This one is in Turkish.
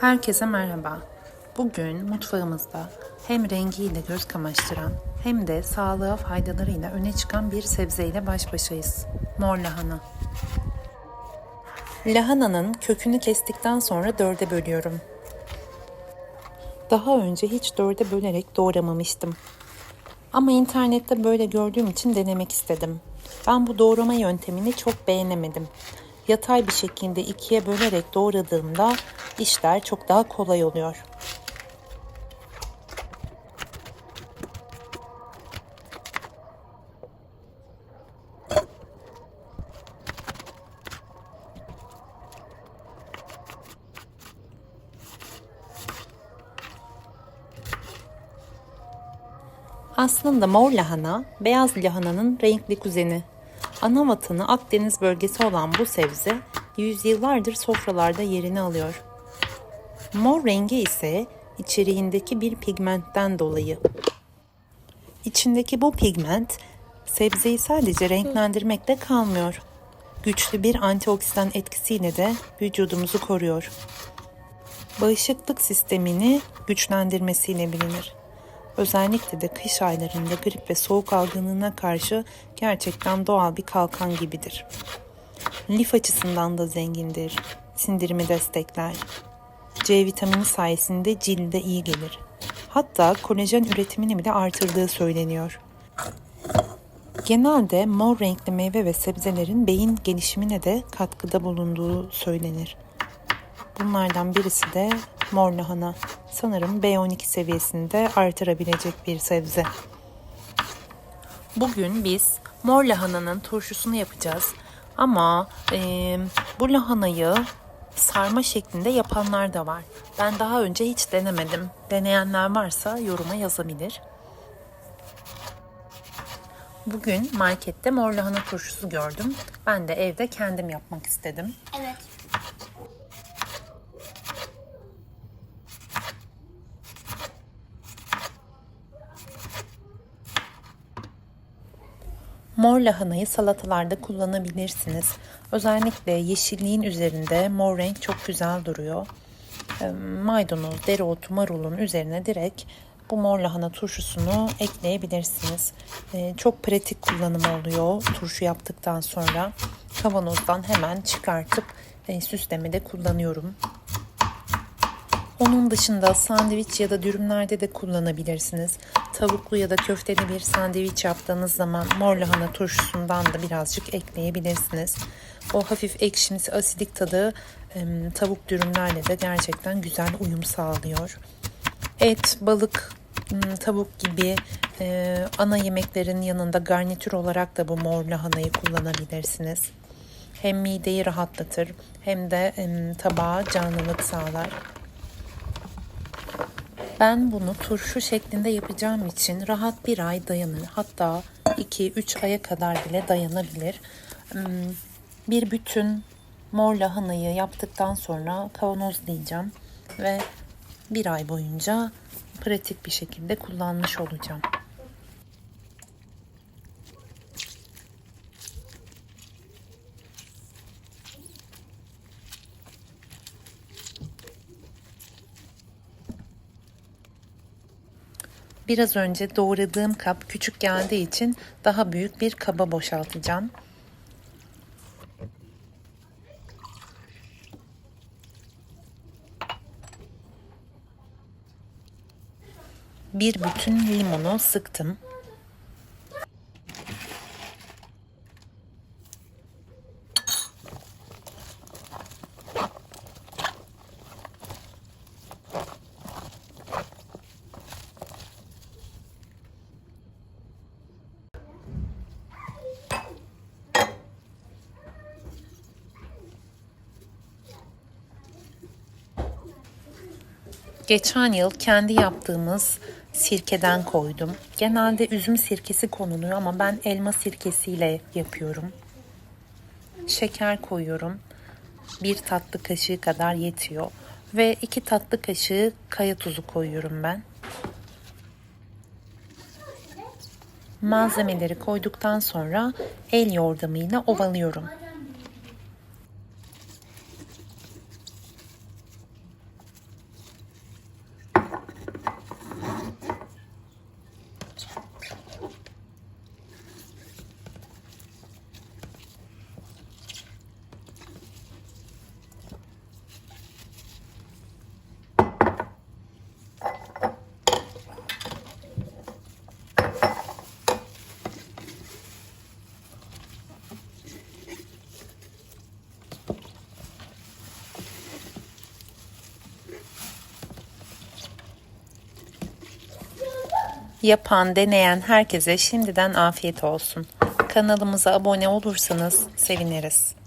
Herkese merhaba. Bugün mutfağımızda hem rengiyle göz kamaştıran hem de sağlığa faydalarıyla öne çıkan bir sebzeyle baş başayız. Mor lahana. Lahananın kökünü kestikten sonra dörde bölüyorum. Daha önce hiç dörde bölerek doğramamıştım. Ama internette böyle gördüğüm için denemek istedim. Ben bu doğrama yöntemini çok beğenemedim. Yatay bir şekilde ikiye bölerek doğradığımda işler çok daha kolay oluyor. Aslında mor lahana, beyaz lahananın renkli kuzeni. Ana vatanı Akdeniz bölgesi olan bu sebze yüzyıllardır sofralarda yerini alıyor. Mor rengi ise içeriğindeki bir pigmentten dolayı. İçindeki bu pigment sebzeyi sadece renklendirmekle kalmıyor. Güçlü bir antioksidan etkisiyle de vücudumuzu koruyor. Bağışıklık sistemini güçlendirmesiyle bilinir. Özellikle de kış aylarında grip ve soğuk algınlığına karşı gerçekten doğal bir kalkan gibidir. Lif açısından da zengindir. Sindirimi destekler. C vitamini sayesinde cilde iyi gelir. Hatta kolajen üretimini bile artırdığı söyleniyor. Genelde mor renkli meyve ve sebzelerin beyin gelişimine de katkıda bulunduğu söylenir. Bunlardan birisi de mor lahana. Sanırım B12 seviyesini de artırabilecek bir sebze. Bugün biz mor lahananın turşusunu yapacağız. Ama e, bu lahanayı sarma şeklinde yapanlar da var. Ben daha önce hiç denemedim. Deneyenler varsa yoruma yazabilir. Bugün markette mor lahana turşusu gördüm. Ben de evde kendim yapmak istedim. Evet. Mor lahanayı salatalarda kullanabilirsiniz. Özellikle yeşilliğin üzerinde mor renk çok güzel duruyor. Ee, Maydanoz, dereotu, marulun üzerine direkt bu mor lahana turşusunu ekleyebilirsiniz. Ee, Çok pratik kullanım oluyor turşu yaptıktan sonra. Kavanozdan hemen çıkartıp e, süslemede kullanıyorum. Onun dışında sandviç ya da dürümlerde de kullanabilirsiniz. Tavuklu ya da köfteli bir sandviç yaptığınız zaman mor lahana turşusundan da birazcık ekleyebilirsiniz. O hafif ekşimsi asidik tadı tavuk dürümlerle de gerçekten güzel uyum sağlıyor. Et, balık, tavuk gibi e, ana yemeklerin yanında garnitür olarak da bu mor lahanayı kullanabilirsiniz. Hem mideyi rahatlatır hem de tabağa canlılık sağlar. Ben bunu turşu şeklinde yapacağım için rahat bir ay dayanır. Hatta 2-3 aya kadar bile dayanabilir. Hmm, Bir bütün mor lahanayı yaptıktan sonra kavanozlayacağım ve bir ay boyunca pratik bir şekilde kullanmış olacağım. Biraz önce doğradığım kap küçük geldiği için daha büyük bir kaba boşaltacağım. Bir bütün limonu sıktım. Geçen yıl kendi yaptığımız sirkeden koydum. Genelde üzüm sirkesi konuluyor ama ben elma sirkesiyle yapıyorum. Şeker koyuyorum. Bir tatlı kaşığı kadar yetiyor. Ve iki tatlı kaşığı kaya tuzu koyuyorum ben. Malzemeleri koyduktan sonra el yordamıyla ovalıyorum. Yapan, deneyen herkese şimdiden afiyet olsun. Kanalımıza abone olursanız seviniriz.